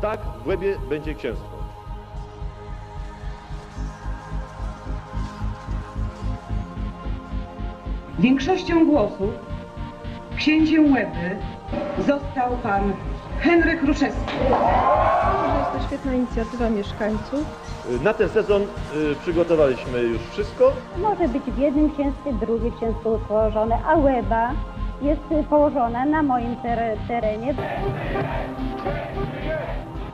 Tak, w Łebie będzie księstwo. Większością głosów księciem Łeby został pan Henryk Ruszewski. Jest to świetna inicjatywa mieszkańców. Na ten sezon y, przygotowaliśmy już wszystko. Może być w jednym księstwie, drugie księstwo utworzone, a łeba jest położona na moim tere- terenie.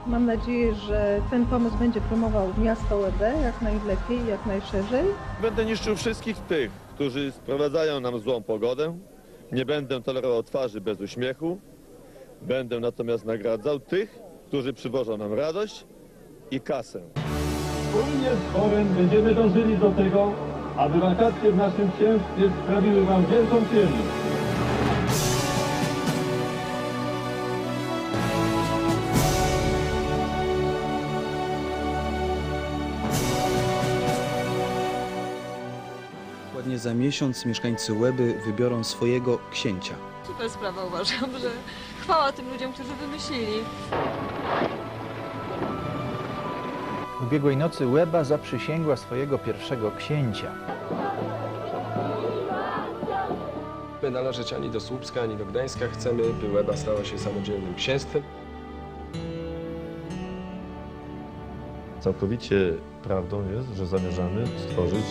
Mam nadzieję, że ten pomysł będzie promował miasto Łebę jak najlepiej, jak najszerzej. Będę niszczył wszystkich tych, którzy sprowadzają nam złą pogodę. Nie będę tolerował twarzy bez uśmiechu. Będę natomiast nagradzał tych, którzy przywożą nam radość i kasę. Wspólnie z chorem będziemy dążyli do tego, aby wakacje w naszym księstwie sprawiły Wam wielką przyjemność. Dokładnie za miesiąc mieszkańcy Łeby wybiorą swojego księcia. Super sprawa uważam, że chwała tym ludziom, którzy wymyślili. Ubiegłej nocy Łeba zaprzysięgła swojego pierwszego księcia. My należeć ani do Słupska, ani do Gdańska chcemy, by Łeba stała się samodzielnym księstwem. Całkowicie prawdą jest, że zamierzamy stworzyć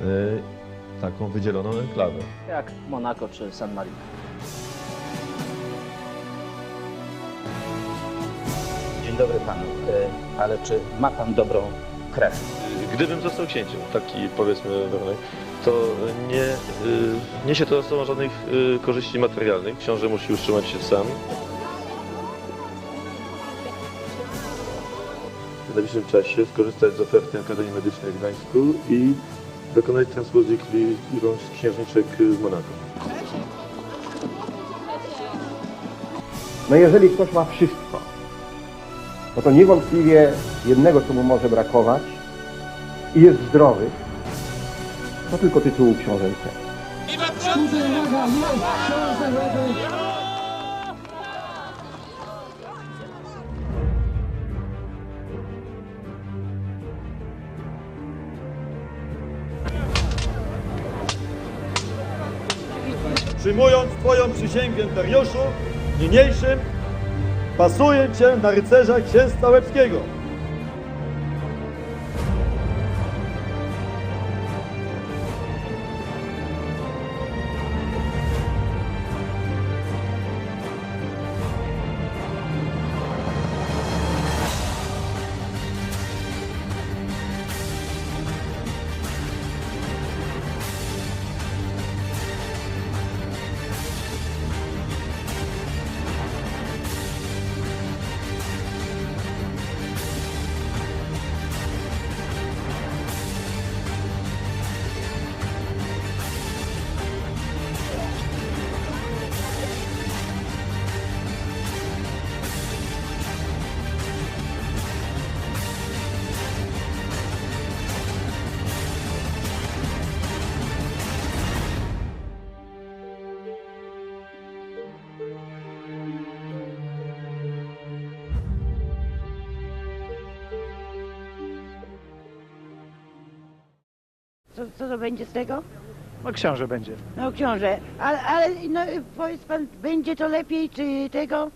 e, taką wydzieloną enklawę. jak Monako czy San Marino. Dzień dobry panu, E, ale czy ma pan dobrą krew? Gdybym został księciem, taki powiedzmy warunek, to nie y, niesie to ze sobą żadnych y, korzyści materialnych. Książę musi utrzymać się sam. W najbliższym czasie skorzystać z oferty Akademii Medycznej w Gdańsku i dokonać transfuzji krwi i rąk księżniczek z Monako. No jeżeli ktoś ma wszystko, no to niewątpliwie jednego, co mu może brakować i jest zdrowy, to tylko tytułu książęcego. Przyjmując Twoją przysięgę, Dariuszu, niniejszym pasuję Cię na rycerza księstwa łebskiego. Co, co to będzie z tego? No książę będzie. No książę, ale, ale no, powiedz pan, będzie to lepiej czy tego?